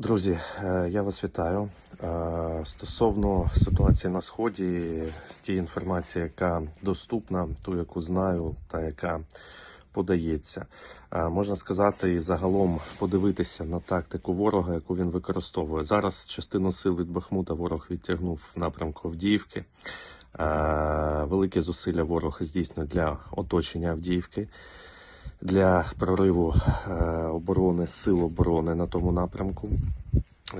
Друзі, е, я вас вітаю. Е, Стосовно ситуації на сході, з тієї інформації, яка доступна, ту, яку знаю, та яка подається, е, можна сказати, і загалом подивитися на тактику ворога, яку він використовує. Зараз частину сил від Бахмута ворог відтягнув в напрямку Авдіївки. Е, Великі зусилля ворог здійснює для оточення Авдіївки для прориву е, оборони сил оборони на тому напрямку.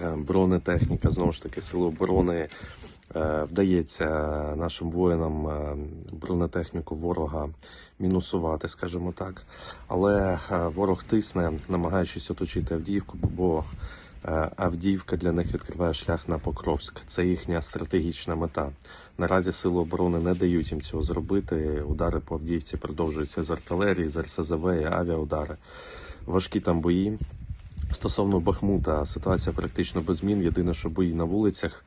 Е, Бронетехніка, знову ж таки, сил оборони е, вдається нашим воїнам бронетехніку ворога мінусувати, скажімо так. Але ворог тисне, намагаючись оточити Авдіївку, бо Авдіївка для них відкриває шлях на Покровськ. Це їхня стратегічна мета. Наразі сили оборони не дають їм цього зробити. Удари по Авдіївці продовжуються з артилерії, з РСЗВ, і авіаудари. Важкі там бої. Стосовно Бахмута, ситуація практично без змін. Єдине, що бої на вулицях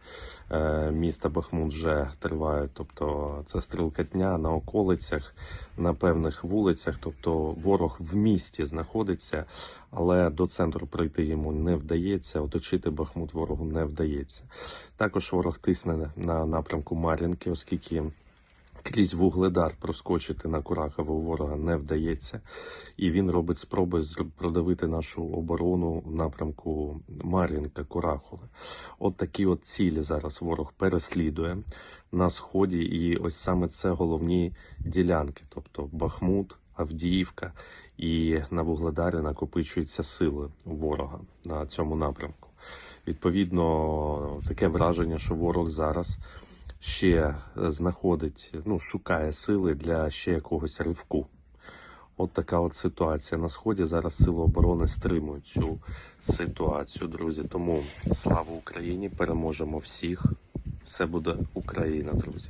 е, міста Бахмут вже тривають. Тобто це стрілкатня на околицях, на певних вулицях. Тобто ворог в місті знаходиться, але до центру прийти йому не вдається. Оточити Бахмут ворогу не вдається. Також ворог тисне на напрямку Мар'їнки, оскільки. Крізь вугледар проскочити на Курахову ворога не вдається, і він робить спроби продавити нашу оборону в напрямку Мар'їнка Курахове. От такі от цілі зараз ворог переслідує на сході, і ось саме це головні ділянки, тобто Бахмут, Авдіївка, і на вугледарі накопичуються сили ворога на цьому напрямку. Відповідно, таке враження, що ворог зараз ще знаходить, ну, шукає сили для ще якогось ривку. От така от ситуація на сході. Зараз сили оборони стримують цю ситуацію, друзі. Тому слава Україні! Переможемо всіх. Все буде Україна, друзі.